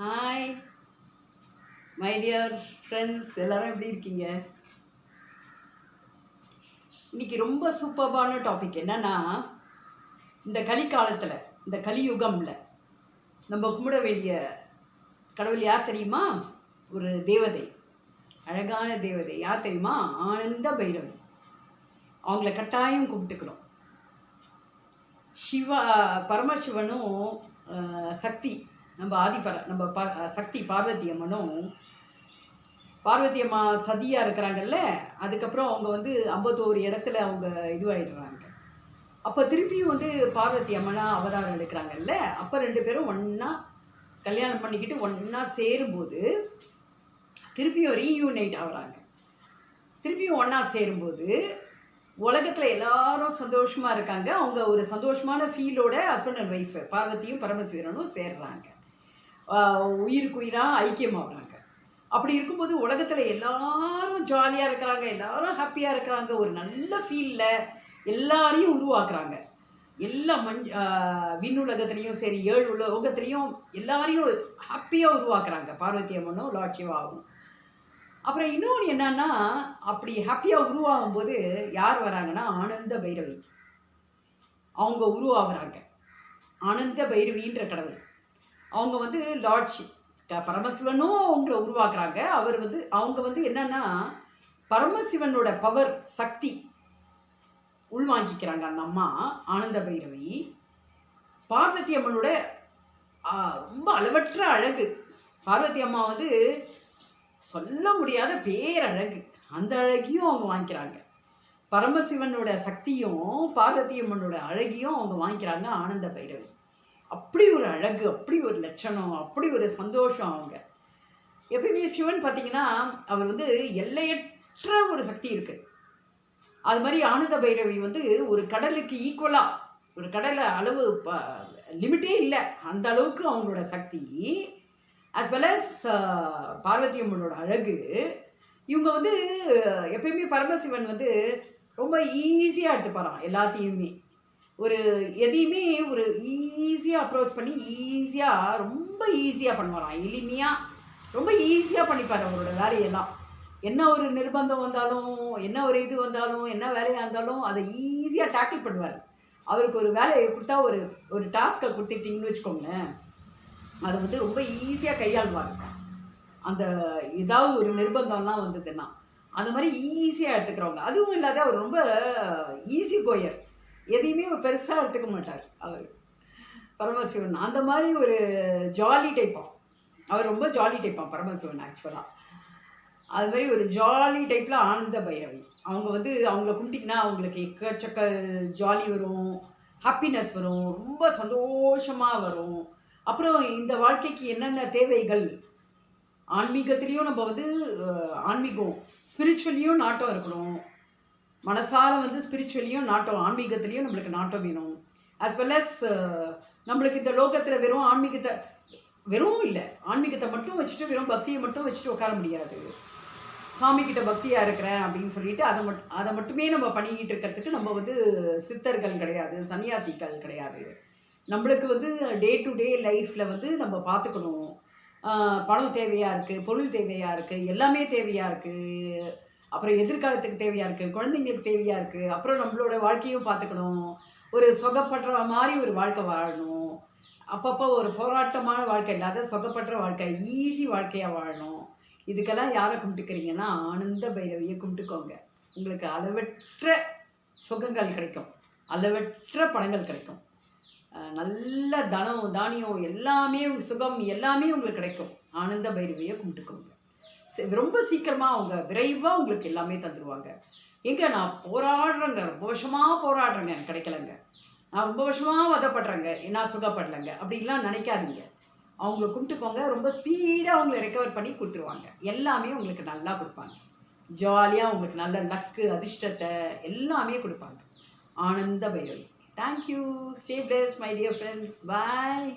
Hi my dear friends எல்லாரும் எப்படி இருக்கீங்க? இன்னைக்கு ரொம்ப சூப்பர்பான டாபிக் என்னன்னா இந்த கலிக்காலத்தில் இந்த கலியுகமில் நம்ம கும்பிட வேண்டிய கடவுள் யார் தெரியுமா? ஒரு தேவதை. அழகான தேவதை. யார் தெரியுமா? ஆனந்த பைரவி. அவங்கள கட்டாயம் கும்பிட்டுக்கணும். சிவா பரமசிவனும் சக்தி நம்ம ஆதிபர நம்ம ப சக்தி பார்வதி அம்மனும் பார்வதி அம்மா சதியாக இருக்கிறாங்கல்ல அதுக்கப்புறம் அவங்க வந்து ஐம்பத்தோரு இடத்துல அவங்க இதுவாகிடுறாங்க அப்போ திருப்பியும் வந்து பார்வதி அம்மனாக அவதாரம் எடுக்கிறாங்கல்ல அப்போ ரெண்டு பேரும் ஒன்றா கல்யாணம் பண்ணிக்கிட்டு ஒன்றா சேரும்போது திருப்பியும் ரீயூனைட் ஆகுறாங்க. திருப்பியும் ஒன்றா சேரும்போது உலகத்தில் எல்லாரும் சந்தோஷமாக இருக்காங்க. அவங்க ஒரு சந்தோஷமான ஃபீலோட ஹஸ்பண்ட் அண்ட் ஒய்ஃப் பார்வதியும் பரமசிவரனும் சேர்றாங்க. உயிருக்கு உயிராக ஐக்கியமாகறாங்க அப்படி இருக்கும்போது உலகத்தில் எல்லாரும் ஜாலியாக இருக்கிறாங்க எல்லாரும் ஹாப்பியாக இருக்கிறாங்க ஒரு நல்ல ஃபீலில் எல்லாரையும் உருவாக்குறாங்க. எல்லா மண் விண்ணுலகத்துலேயும் சரி ஏழு உலகத்துலேயும் எல்லாரையும் ஹாப்பியாக உருவாக்குறாங்க. பார்வதி அம்மனும் லார்ட் சிவாவும். அப்புறம் இன்னொன்று என்னன்னா அப்படி ஹாப்பியாக உருவாகும் போது யார் வராங்கன்னா ஆனந்த பைரவி. அவங்க உருவாகுறாங்க. ஆனந்த பைரவின்ற கடவுள். அவங்க வந்து லார்ட் பரமசிவனும் அவங்கள உருவாக்குறாங்க. அவர் வந்து அவங்க வந்து என்னன்னா பரமசிவனோட பவர் சக்தி உள்வாங்கிக்கிறாங்க அந்த அம்மா ஆனந்த பைரவி. பார்வதி அம்மனோட ரொம்ப அளவற்ற அழகு. பார்வதி அம்மா வந்து சொல்ல முடியாத பேரழகு. அந்த அழகையும் அவங்க வாங்கிக்கிறாங்க. பரமசிவனோட சக்தியும் பார்வதி அம்மனோட அழகியும் அவங்க வாங்கிக்கிறாங்க ஆனந்த பைரவி. அப்படி ஒரு அழகு அப்படி ஒரு லட்சணம் அப்படி ஒரு சந்தோஷம் அவங்க. எப்பயுமே சிவன் பார்த்தீங்கன்னா அவர் வந்து எல்லையற்ற ஒரு சக்தி இருக்குது அது மாதிரி ஆனந்த பைரவி வந்து ஒரு கடலுக்கு ஈக்குவலாக ஒரு கடலை அளவு லிமிட்டே இல்லை. அந்த அளவுக்கு அவங்களோட சக்தி. ஆஸ் வெல் அஸ் பார்வதி அம்மனோட அழகு. இவங்க வந்து எப்பயுமே பரமசிவன் வந்து ரொம்ப ஈஸியாக எடுத்துப்பாரான் எல்லாத்தையுமே. ஒரு எதையுமே ஒரு ஈ ஈஸியாக அப்ரோச் பண்ணி ஈஸியாக ரொம்ப ஈஸியாக பண்ணுவாராம். எளிமையாக ரொம்ப ஈஸியாக பண்ணிப்பார் அவரோட வேலையெல்லாம். என்ன ஒரு நிர்பந்தம் வந்தாலும் என்ன ஒரு இது வந்தாலும் என்ன வேலையாக இருந்தாலும் அதை ஈஸியாக டேக்கிள் பண்ணுவார். அவருக்கு ஒரு வேலையை கொடுத்தா ஒரு ஒரு டாஸ்க்கை கொடுத்துட்டிங்கன்னு வச்சுக்கோங்களேன். அதை வந்து ரொம்ப ஈஸியாக கையாளுவார். அந்த ஏதாவது ஒரு நிர்பந்தம்லாம் வந்ததுன்னா அந்த மாதிரி ஈஸியாக எடுத்துக்கிறவங்க. அதுவும் இல்லாத அவர் ரொம்ப ஈஸி கோயர் எதையுமே பெருசாக எடுத்துக்க மாட்டார் அவர். பரமசிவன். அந்த மாதிரி ஒரு ஜாலி டைப்பாக அவர் ரொம்ப ஜாலி டைப்பாக பரமசிவன் ஆக்சுவலாக அது மாதிரி ஒரு ஜாலி டைப்பில் ஆனந்த பைரவி. அவங்க வந்து அவங்கள கும்பிட்டிங்கன்னா அவங்களுக்கு எக்கச்சக்க ஜாலி வரும் ஹாப்பினஸ் வரும் ரொம்ப சந்தோஷமாக வரும். அப்புறம் இந்த வாழ்க்கைக்கு என்னென்ன தேவைகள்? ஆன்மீகத்துலேயும் நம்ம வந்து ஆன்மீகம் ஸ்பிரிச்சுவலியும் நாட்டம் இருக்கணும். மனசார வந்து ஸ்பிரிச்சுவலியும் நாட்டம் ஆன்மீகத்துலேயும் நம்மளுக்கு நாட்டம் வேணும். ஆஸ் வெல் அஸ் நம்மளுக்கு இந்த லோகத்தில் வெறும் ஆன்மீகத்தை வெறும் இல்லை. ஆன்மீகத்தை மட்டும் வச்சுட்டு வெறும் பக்தியை மட்டும் வச்சுட்டு உட்கார முடியாது. சாமிக்கிட்ட பக்தியாக இருக்கிறேன் அப்படின்னு சொல்லிட்டு அதை மட் அதை மட்டுமே நம்ம பண்ணிக்கிட்டு இருக்கிறதுக்கு நம்ம வந்து சித்தர்கள் கிடையாது சன்னியாசிகள் கிடையாது. நம்மளுக்கு வந்து டே டு டே லைஃப்பில் வந்து நம்ம பார்த்துக்கணும். பணம் தேவையாக இருக்குது பொருள் தேவையாக இருக்குது எல்லாமே தேவையாக இருக்குது அப்புறம் எதிர்காலத்துக்கு தேவையாக இருக்குது குழந்தைங்களுக்கு தேவையாக இருக்குது அப்புறம் நம்மளோட வாழ்க்கையும் பார்த்துக்கணும். ஒரு சொகப்படுற மாதிரி ஒரு வாழ்க்கை வாழணும். அப்பப்போ ஒரு போராட்டமான வாழ்க்கை இல்லாத சொகப்படுற வாழ்க்கை. ஈஸி வாழ்க்கையாக வாழணும். இதுக்கெல்லாம் யாரை கும்பிட்டுக்கிறீங்கன்னா ஆனந்த பைரவியை கும்பிட்டுக்கோங்க. உங்களுக்கு அளவற்ற சுகங்கள் கிடைக்கும். அளவற்ற பணங்கள் கிடைக்கும். நல்ல தனம் தானியம் எல்லாமே சுகம் எல்லாமே உங்களுக்கு கிடைக்கும். ஆனந்த பைரவியை கும்பிட்டுக்கோங்க. ரொம்ப சீக்கிரமாக அவங்க விரைவாக உங்களுக்கு எல்லாமே தந்துடுவாங்க எங்கே நான் போராடுறேங்க ரொம்ப வருஷமாக போராடுறேங்க எனக்கு கிடைக்கலங்க. நான் ரொம்ப வருஷமாக வதப்படுறேங்க நான் சுகப்படலைங்க அப்படின்லாம் நினைக்காதீங்க. அவங்கள கும்பிட்டுக்கோங்க ரொம்ப ஸ்பீடாக அவங்கள ரெக்கவர் பண்ணி கொடுத்துருவாங்க. எல்லாமே உங்களுக்கு நல்லா கொடுப்பாங்க. ஜாலியாக உங்களுக்கு நல்ல லக்கு அதிர்ஷ்டத்தை எல்லாமே கொடுப்பாங்க. Ananda Bhairavi. Thank you stay blessed my dear friends bye